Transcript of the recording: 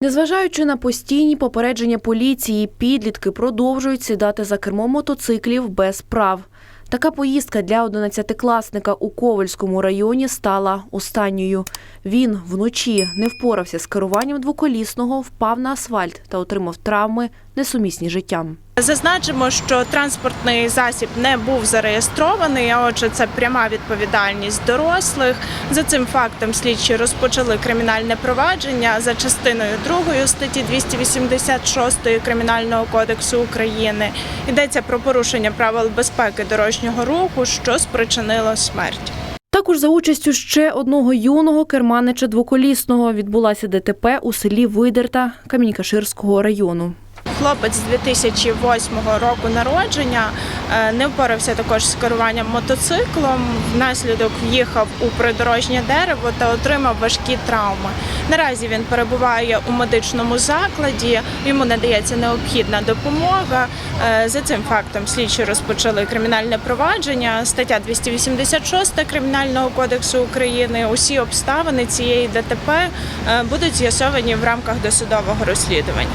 Незважаючи на постійні попередження поліції, підлітки продовжують сідати за кермо мотоциклів без прав. Така поїздка для 11-класника у Ковальському районі стала останньою. Він вночі не впорався з керуванням двоколісного, впав на асфальт та отримав травми, несумісні життям. Зазначимо, що транспортний засіб не був зареєстрований, а отже, це пряма відповідальність дорослих. За цим фактом слідчі розпочали кримінальне провадження за частиною 2 статті 286 Кримінального кодексу України. Йдеться про порушення правил безпеки дорожнього руху, що спричинило смерть. Також за участю ще одного юного керманича двоколісного відбулася ДТП у селі Видерта Камінькаширського району. Хлопець з 2008 року народження е, не впорався також з керуванням мотоциклом. Внаслідок в'їхав у придорожнє дерево та отримав важкі травми. Наразі він перебуває у медичному закладі. Йому надається необхідна допомога. Е, За цим фактом слідчі розпочали кримінальне провадження. Стаття 286 Кримінального кодексу України. Усі обставини цієї ДТП е, будуть з'ясовані в рамках досудового розслідування.